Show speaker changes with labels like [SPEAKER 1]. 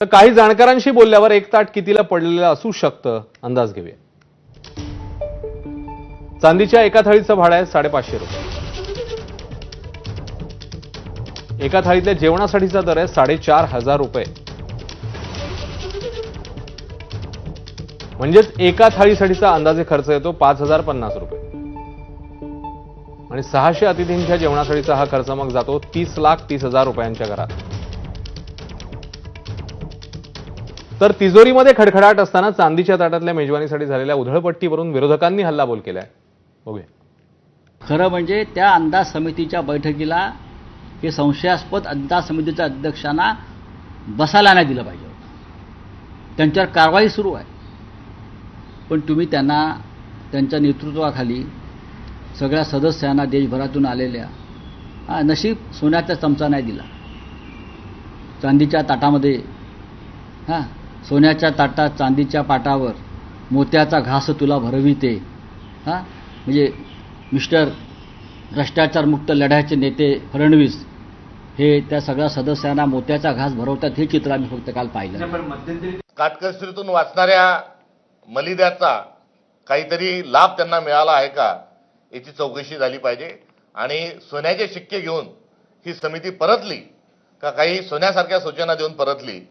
[SPEAKER 1] तर काही जाणकारांशी बोलल्यावर एक ताट कितीला पडलेलं असू शकतं? अंदाज घेऊया. चांदीच्या एका थाळीचं भाडं आहे साडेपाचशे रुपये. एका थाळीतल्या जेवणासाठीचा दर आहे साडेचार हजार रुपये. म्हणजेच एका थाळीसाठीचा अंदाजे खर्च येतो पाच हजार पन्नास रुपये. आणि सहाशे अतिथींच्या जेवणासाठीचा हा खर्च मग जातो तीस लाख तीस हजार रुपयांच्या घरात. तर तिजोरीमध्ये खडखडाट असताना चांदीच्या ताटातल्या मेजवानीसाठी झालेल्या उधळपट्टीवरून विरोधकांनी हल्लाबोल केलाय. बघूया.
[SPEAKER 2] खरं म्हणजे त्या अंदाज समितीच्या बैठकीला हे संशयास्पद अंदाज समितीच्या अध्यक्षांना बसायला नाही दिलं पाहिजे त्यांच्यावर कारवाई सुरू आहे. पण तुम्ही त्यांना त्यांच्या नेतृत्वाखाली सगळ्या सदस्यांना देशभरातून आलेल्या नशीब सोन्याचा चमचा नाही दिला. चांदीच्या ताटामध्ये हां सोन्याच्या ताटात चांदीच्या पाटावर मोत्याचा घास तुला भरविते. हां? म्हणजे मिस्टर भ्रष्टाचारमुक्त लढ्याचे नेते फडणवीस हे त्या सगळ्या सदस्यांना मोत्याचा घास भरवतात हे चित्र आम्ही फक्त काल पाहिलं.
[SPEAKER 3] काटकसरीतून वाचणाऱ्या मलिद्याचा काहीतरी लाभ त्यांना मिळाला आहे का? याची चौकशी झाली पाहिजे. आणि सोन्याचे शिक्के घेऊन ही समिती परतली का? काही सोन्यासारख्या सूचना देऊन परतली.